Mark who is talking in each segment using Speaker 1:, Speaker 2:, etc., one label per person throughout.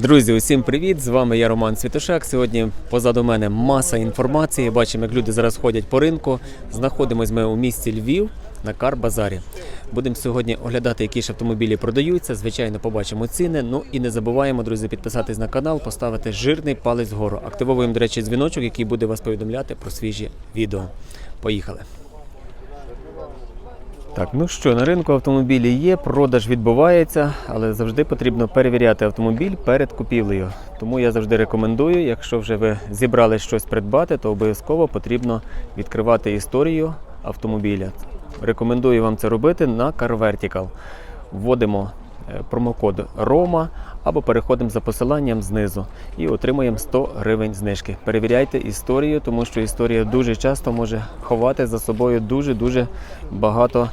Speaker 1: Друзі, усім привіт! З вами я Роман Світошак. Сьогодні позаду мене маса інформації. Бачимо, як люди зараз ходять по ринку. Знаходимось ми у місті Львів на Кар-Базарі. Будемо сьогодні оглядати, які ж автомобілі продаються. Звичайно, побачимо ціни. Ну і не забуваємо, друзі, підписатись на канал, поставити жирний палець вгору. Активовуємо, до речі, дзвіночок, який буде вас повідомляти про свіжі відео. Поїхали! Так, ну що, на ринку автомобілі є, продаж відбувається, але завжди потрібно перевіряти автомобіль перед купівлею. Тому я завжди рекомендую, якщо вже ви зібрали щось придбати, то обов'язково потрібно відкривати історію автомобіля. Рекомендую вам це робити на CarVertical. Вводимо промокод ROMA або переходимо за посиланням знизу і отримуємо 100 гривень знижки. Перевіряйте історію, тому що історія дуже часто може ховати за собою дуже-дуже багато,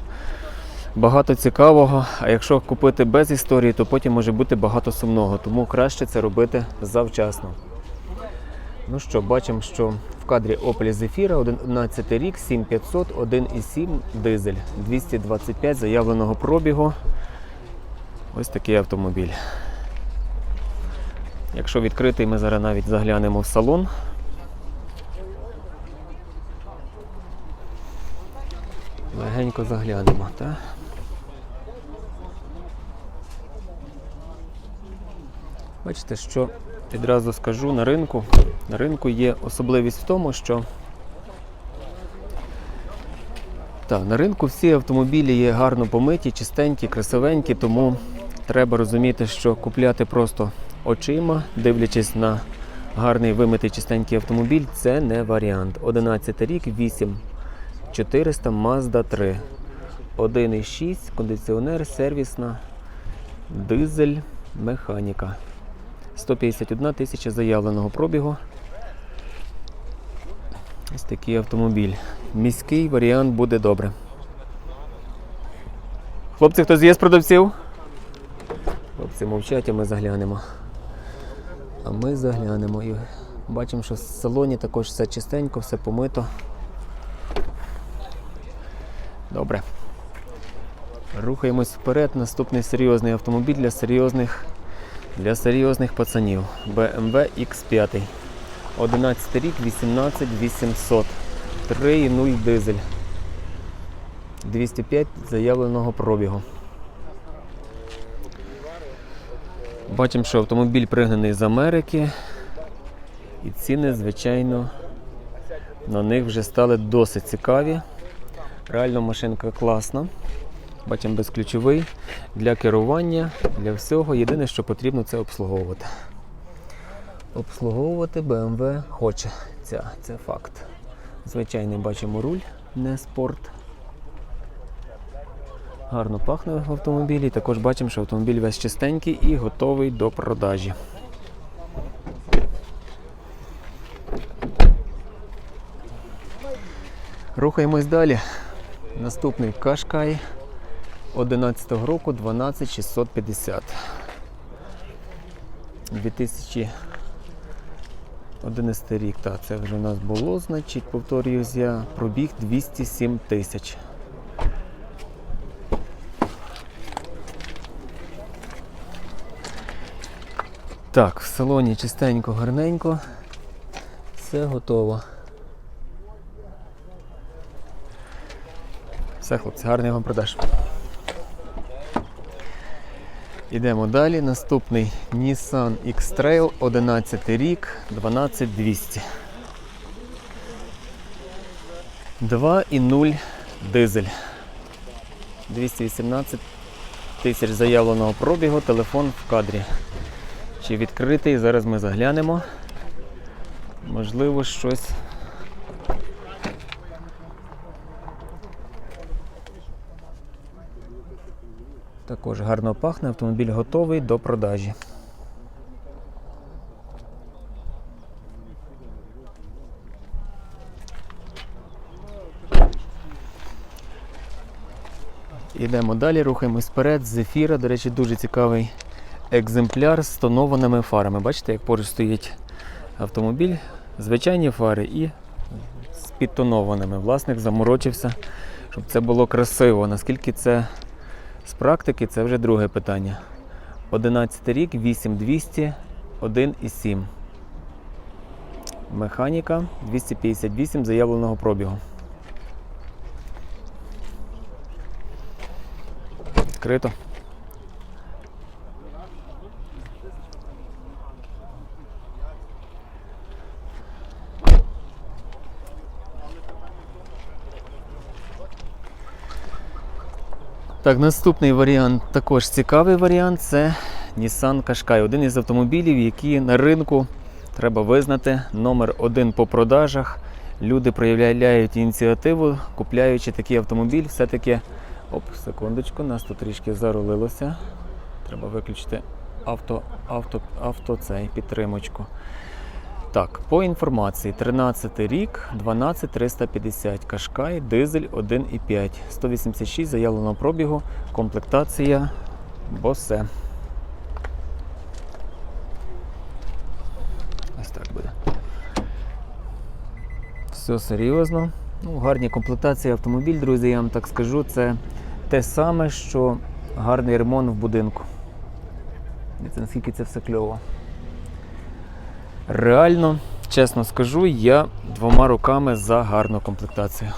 Speaker 1: багато цікавого. А якщо купити без історії, то потім може бути багато сумного. Тому краще це робити завчасно. Ну що, бачимо, що в кадрі Opel Zafira 11 рік, 7500, 1,7 дизель, 225 заявленого пробігу. Ось такий автомобіль. Якщо відкритий, ми зараз навіть заглянемо в салон. Легенько заглянемо, так? Бачите, що відразу скажу на ринку. На ринку є особливість в тому, що так, на ринку всі автомобілі є гарно помиті, чистенькі, красивенькі, тому треба розуміти, що купляти просто очима, дивлячись на гарний вимитий чистенький автомобіль, це не варіант. 11 рік, 8400 Mazda 3. 1,6, кондиціонер, сервісна, дизель, механіка. 151 тисяча заявленого пробігу. Ось такий автомобіль. Міський варіант буде добре. Хлопці, хтось є продавців? Хлопці мовчать, а ми заглянемо. А ми заглянемо і бачимо, що в салоні також все чистенько, все помито. Добре. Рухаємось вперед. Наступний серйозний автомобіль для серйозних, для серйозних пацанів. BMW X5. 11 рік, 18 800. 3,0 дизель. 205 заявленого пробігу. Бачимо, що автомобіль пригнаний з Америки. І ціни, звичайно, на них вже стали досить цікаві. Реально машинка класна. Бачимо безключовий для керування, для всього. Єдине, що потрібно, це обслуговувати. Обслуговувати BMW хоче. Ця, це факт. Звичайний бачимо руль, не спорт. Гарно пахне в автомобілі. Також бачимо, що автомобіль весь чистенький і готовий до продажі. Рухаємось далі. Наступний Кашкай 11 року 12650. 2011 рік. Так, це вже у нас було, значить, повторююсь я. Пробіг 207 тисяч. Так, в салоні чистенько, гарненько. Все готово. Все, хлопці, гарний вам продаж. Ідемо далі. Наступний Nissan X-Trail 11 рік, 12200. 2,0 дизель. 218 тисяч заявленого пробігу, телефон в кадрі. Чи відкритий? Зараз ми заглянемо. Можливо, щось. Також гарно пахне, автомобіль готовий до продажі. Йдемо далі, рухаємось вперед. Зефіра, до речі, дуже цікавий екземпляр з тонованими фарами. Бачите, як поруч стоїть автомобіль, звичайні фари і з підтонованими. Власник заморочився, щоб це було красиво. Наскільки це з практики, це вже друге питання. 11 рік, 8200, 1,7. Механіка 258 заявленого пробігу. Відкрито. Так, наступний варіант, також цікавий варіант, це Nissan Qashqai. Один із автомобілів, які на ринку треба визнати номер один по продажах. Люди проявляють ініціативу, купляючи такий автомобіль, все-таки. Оп, секундочку, нас тут трішки зарулилося. Треба виключити авто, авто, авто цей підтримочку. Так, по інформації, 13 рік, 12350 Кашкай, дизель 1,5, 186 заявленого пробігу, комплектація Босе. Ось так буде. Все серйозно. Ну, гарні комплектації автомобіль, друзі, я вам так скажу, це те саме, що гарний ремонт в будинку. Дивіться, наскільки це все кльово. Реально, чесно скажу, я двома руками за гарну комплектацію.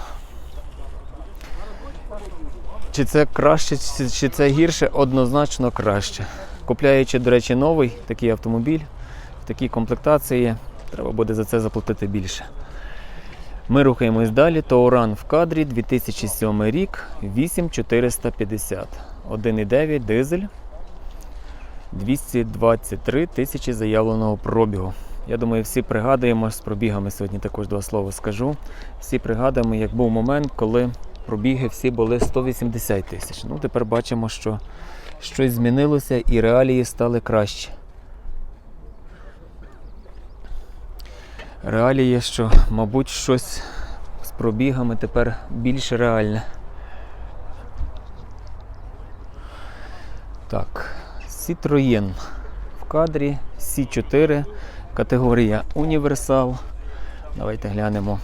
Speaker 1: Чи це краще, чи- це гірше? Однозначно краще. Купляючи, до речі, новий такий автомобіль в такій комплектації, треба буде за це заплатити більше. Ми рухаємось далі. Тауран в кадрі 2007 рік 8450. 1,9 дизель. 223 тисячі заявленого пробігу. Я думаю, всі пригадуємо з пробігами сьогодні також два слова скажу. Всі пригадуємо, як був момент, коли пробіги всі були 180 тисяч. Ну, тепер бачимо, що щось змінилося і реалії стали краще. Реалії, що, мабуть, щось з пробігами тепер більш реальне. Так, Citroën в кадрі C4, категорія Універсал. Давайте глянемо.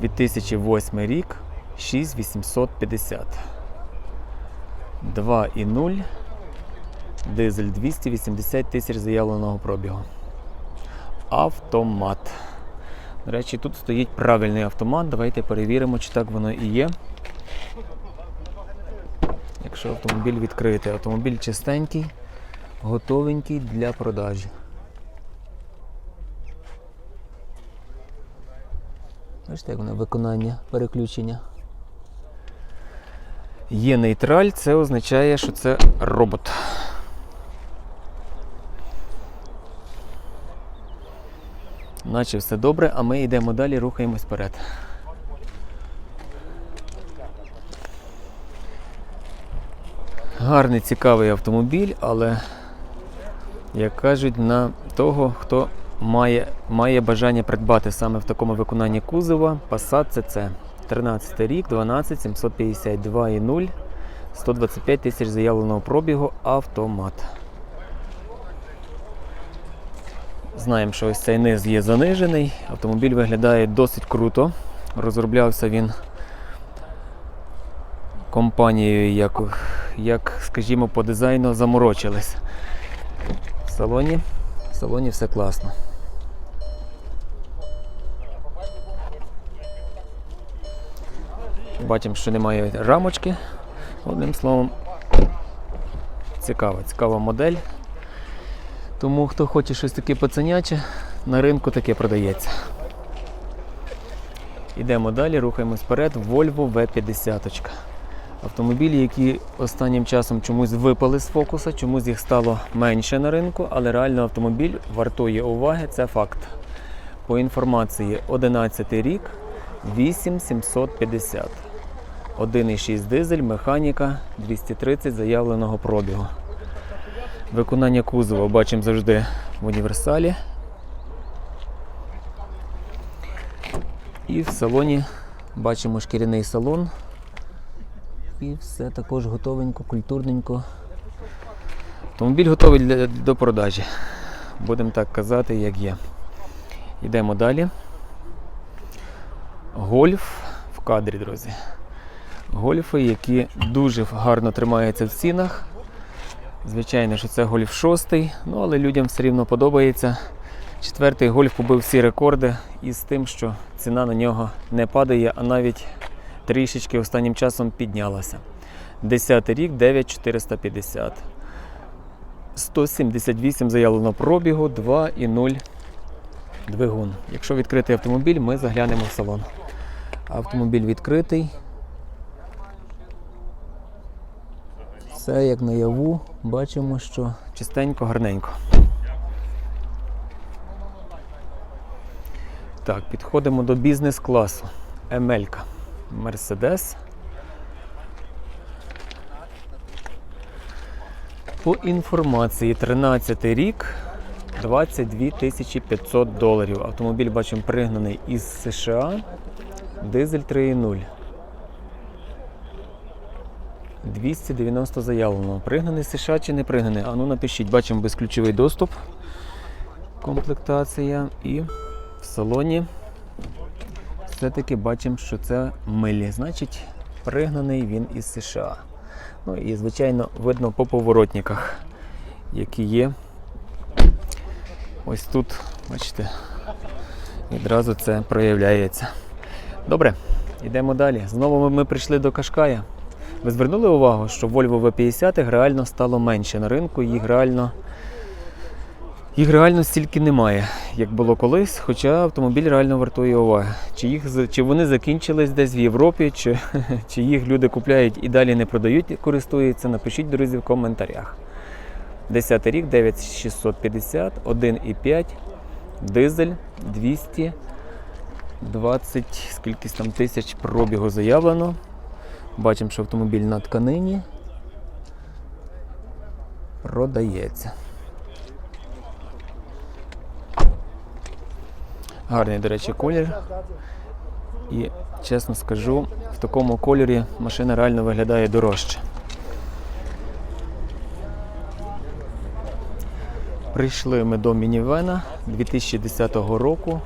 Speaker 1: 2008 рік 6850. 2,0. Дизель 280 тисяч заявленого пробігу. Автомат. До речі, тут стоїть правильний автомат. Давайте перевіримо, чи так воно і є. Якщо автомобіль відкритий, автомобіль чистенький, готовенький для продажі. Бачите, як воно виконання, переключення. Є нейтраль, це означає, що це робот. Наче все добре, а ми йдемо далі, рухаємось вперед. Гарний, цікавий автомобіль, але, як кажуть, на того, хто має, має бажання придбати саме в такому виконанні кузова, Passat CC. 13 рік, 12 752,0, 125 тисяч заявленого пробігу, автомат. Знаємо, що ось цей низ є занижений. Автомобіль виглядає досить круто. Розроблявся він компанією, як, як скажімо, по дизайну заморочились. В салоні, в салоні все класно. Бачимо, що немає рамочки. Одним словом, цікава, цікава модель. Тому хто хоче щось таке пацаняче, на ринку таке продається. Йдемо далі, рухаємось вперед. Volvo V50. Автомобілі, які останнім часом чомусь випали з фокуса, чомусь їх стало менше на ринку, але реально автомобіль вартує уваги, це факт. По інформації 11 рік 8750. 1,6 дизель, механіка 230 заявленого пробігу. Виконання кузова бачимо завжди в універсалі. І в салоні бачимо шкіряний салон. І все також готовенько, культурненько. Автомобіль готовий для, до продажі. Будемо так казати, як є. Йдемо далі. Гольф в кадрі, друзі. Гольфи, які дуже гарно тримаються в цінах. Звичайно, що це гольф 6, ну але людям все рівно подобається. Четвертий гольф побив всі рекорди із тим, що ціна на нього не падає, а навіть трішечки останнім часом піднялася. Десятий рік 9450. 178 заявлено пробігу, 2,0 двигун. Якщо відкритий автомобіль, ми заглянемо в салон. Автомобіль відкритий. Все як наяву, бачимо, що чистенько, гарненько. Так, підходимо до бізнес-класу. Емелька. Мерседес. По інформації, 13 рік, 22 тисячі 500 доларів. Автомобіль бачимо пригнаний із США. Дизель 3.0. 290 заявлено. Пригнаний США чи не пригнаний? А ну напишіть, бачимо безключовий доступ. Комплектація. І в салоні все-таки бачимо, що це милі. Значить, пригнаний він із США. Ну і, звичайно, видно по поворотниках, які є. Ось тут, бачите, відразу це проявляється. Добре, йдемо далі. Знову ми, прийшли до Кашкая. Ви звернули увагу, що Volvo V50 реально стало менше на ринку, їх реально, їх реально стільки немає, як було колись, хоча автомобіль реально вартує уваги. Чи, їх, чи вони закінчились десь в Європі, чи, чи їх люди купляють і далі не продають користуються, напишіть, друзі, в коментарях. 10 рік, 9650, 1,5, дизель 220, скільки там тисяч пробігу заявлено. Бачимо, що автомобіль на тканині продається. Гарний, до речі, колір. І чесно скажу, в такому кольорі машина реально виглядає дорожче. Прийшли ми до мінівена 2010 року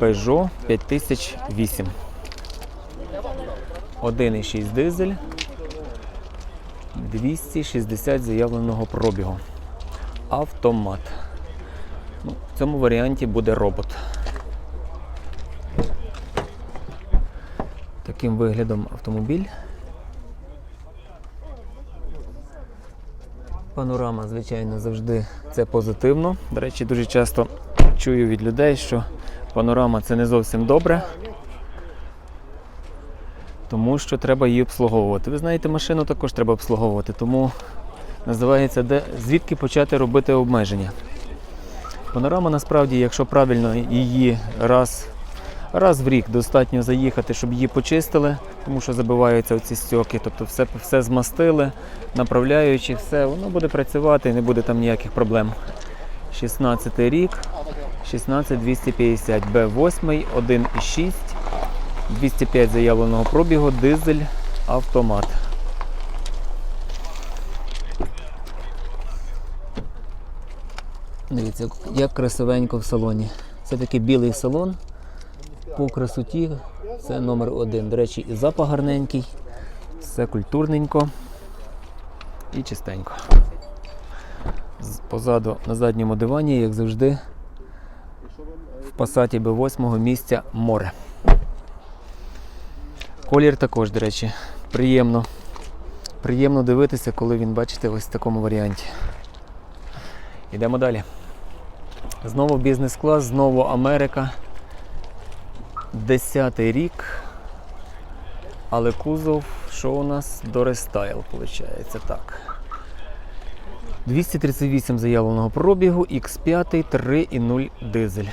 Speaker 1: Peugeot 5008. 1,6 дизель, 260 заявленого пробігу. Автомат. Ну, в цьому варіанті буде робот. Таким виглядом автомобіль. Панорама, звичайно, завжди це позитивно. До речі, дуже часто чую від людей, що панорама це не зовсім добре, тому що треба її обслуговувати. Ви знаєте, машину також треба обслуговувати, тому називається де, звідки почати робити обмеження. Панорама насправді, якщо правильно її раз, раз в рік достатньо заїхати, щоб її почистили, тому що забиваються оці стьоки, тобто все, все змастили, направляючи, все, воно буде працювати і не буде там ніяких проблем. 16 рік, 16250, Б8, 1,6, 205 заявленого пробігу, дизель, автомат. Дивіться, як красивенько в салоні. Це такий білий салон. По красоті це номер один. До речі, і запах гарненький, все культурненько і чистенько. Позаду на задньому дивані, як завжди, в пасаті Б8 місця море. Колір також, до речі, приємно. Приємно дивитися, коли він бачите ось в такому варіанті. Йдемо далі. Знову бізнес-клас, знову Америка. Десятий рік. Але кузов, що у нас? Дорестайл, виходить, так. 238 заявленого пробігу, X5 3,0 дизель.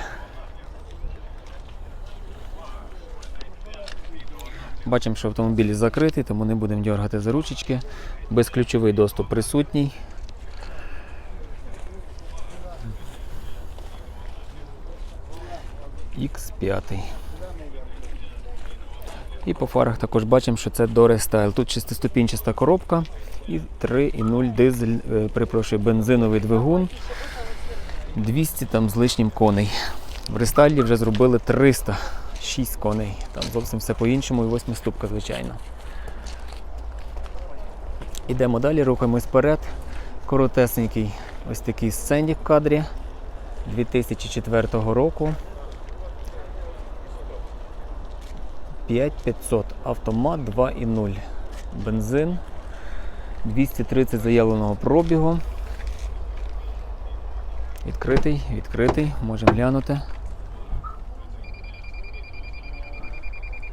Speaker 1: Бачимо, що автомобіль закритий, тому не будемо дергати за ручечки. Безключовий доступ присутній. X5. І по фарах також бачимо, що це Dore Style. Тут шестиступінчаста коробка і 3,0 дизель, е, перепрошую, бензиновий двигун. 200 там з лишнім коней. В рестайлі вже зробили 306 коней. Там зовсім все по-іншому і восьмиступка, звичайно. Ідемо далі, рухаємось вперед. Коротесенький ось такий сценік в кадрі 2004 року. 5500 автомат 2.0. Бензин. 230 заявленого пробігу. Відкритий, відкритий, можемо глянути.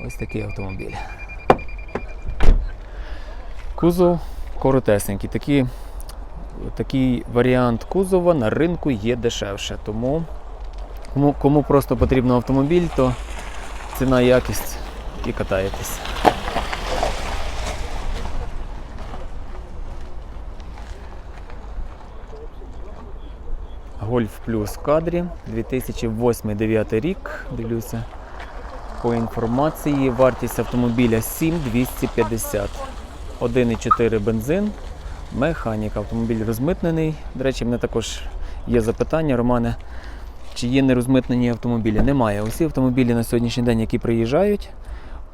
Speaker 1: Ось такий автомобіль. Кузов коротесенький. Такі, такий варіант кузова на ринку є дешевше. Тому кому, кому просто потрібен автомобіль, то ціна якість і катаєтесь. Гольф плюс в кадрі 2008-2009 рік. Дивлюся. По інформації вартість автомобіля 7250. 1,4 бензин. Механіка. Автомобіль розмитнений. До речі, мене також є запитання, Романе. Чи є нерозмитнені автомобілі? Немає. Усі автомобілі на сьогоднішній день, які приїжджають,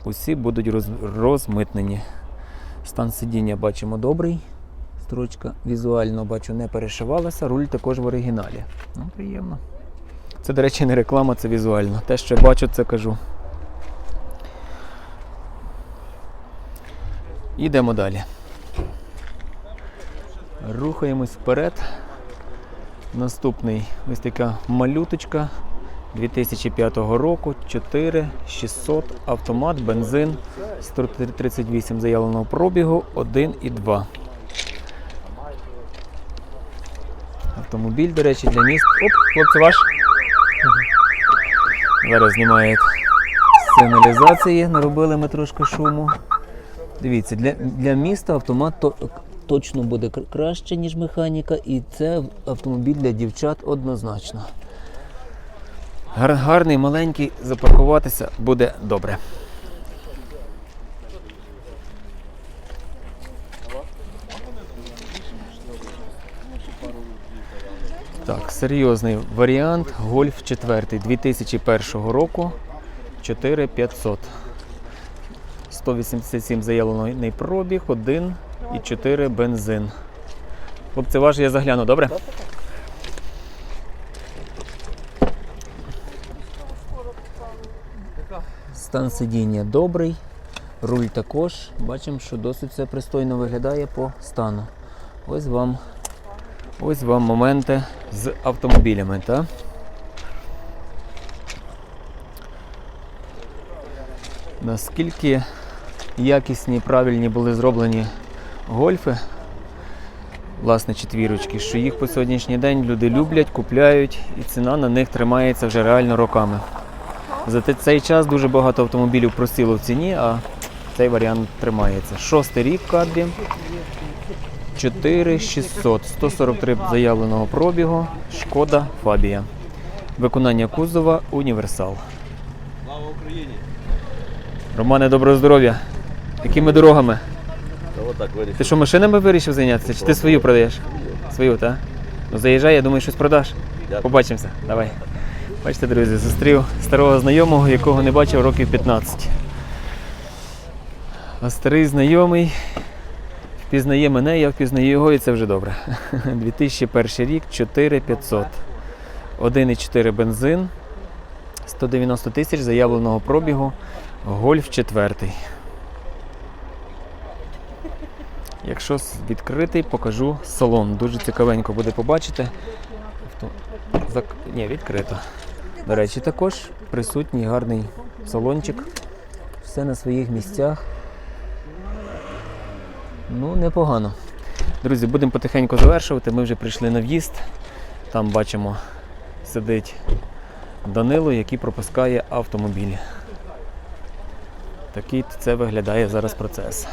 Speaker 1: усі будуть роз, розмитнені. Стан сидіння бачимо добрий. Строчка візуально бачу не перешивалася. Руль також в оригіналі. Ну, приємно. Це, до речі, не реклама, це візуально. Те, що бачу, це кажу. Йдемо далі. Рухаємось вперед. Наступний ось така малюточка 2005 року, 4600, автомат, бензин, 138 заявленого пробігу, 1,2. Автомобіль, до речі, для міст. Оп, хлопці, ваш. Зараз знімають сигналізації, наробили ми трошки шуму. Дивіться, для, для міста автомат то, точно буде краще, ніж механіка, і це автомобіль для дівчат однозначно. Гар, гарний, маленький, запаркуватися буде добре. Так, серйозний варіант. Гольф 4 2001 року 4500. 187 заявлений пробіг, 1 і 4 бензин. Хлопці, ваш я загляну, добре? Стан сидіння добрий, руль також. Бачимо, що досить все пристойно виглядає по стану. Ось вам, ось вам моменти з автомобілями. Та? Наскільки якісні, правильні були зроблені гольфи, власне, четвірочки, що їх по сьогоднішній день люди люблять, купляють, і ціна на них тримається вже реально роками. За цей час дуже багато автомобілів просіло в ціні, а цей варіант тримається. Шостий рік в кадрі. 4600, 143 заявленого пробігу, шкода Фабія. Виконання кузова універсал.
Speaker 2: Слава Україні!
Speaker 1: Романе, доброго здоров'я. Якими дорогами?
Speaker 2: Та.
Speaker 1: Ти що, машинами вирішив зайнятися? Чи ти свою продаєш? Свою, так? Ну заїжджай, я думаю, щось продаш. Побачимося. Давай. Бачите, друзі, зустрів старого знайомого, якого не бачив років 15. А старий знайомий впізнає мене, я впізнаю його, і це вже добре. 2001 рік, 4500. 1,4 бензин, 190 тисяч заявленого пробігу, гольф 4. Якщо відкритий, покажу салон. Дуже цікавенько буде побачити. Ні, відкрито. До речі, також присутній гарний салончик. Все на своїх місцях. Ну, непогано. Друзі, будемо потихеньку завершувати. Ми вже прийшли на в'їзд. Там бачимо, сидить Данило, який пропускає автомобіль. Такий це виглядає зараз процес.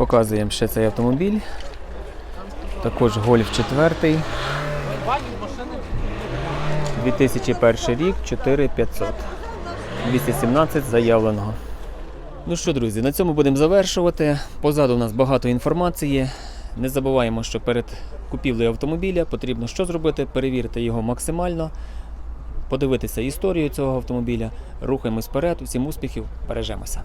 Speaker 1: Показуємо ще цей автомобіль. Також Гольф 4. 2001 рік, 4500. 217 заявленого. Ну що, друзі, на цьому будемо завершувати. Позаду у нас багато інформації. Не забуваємо, що перед купівлею автомобіля потрібно що зробити? Перевірити його максимально. подивитися історію цього автомобіля. Рухаємось вперед, усім успіхів, бережемося.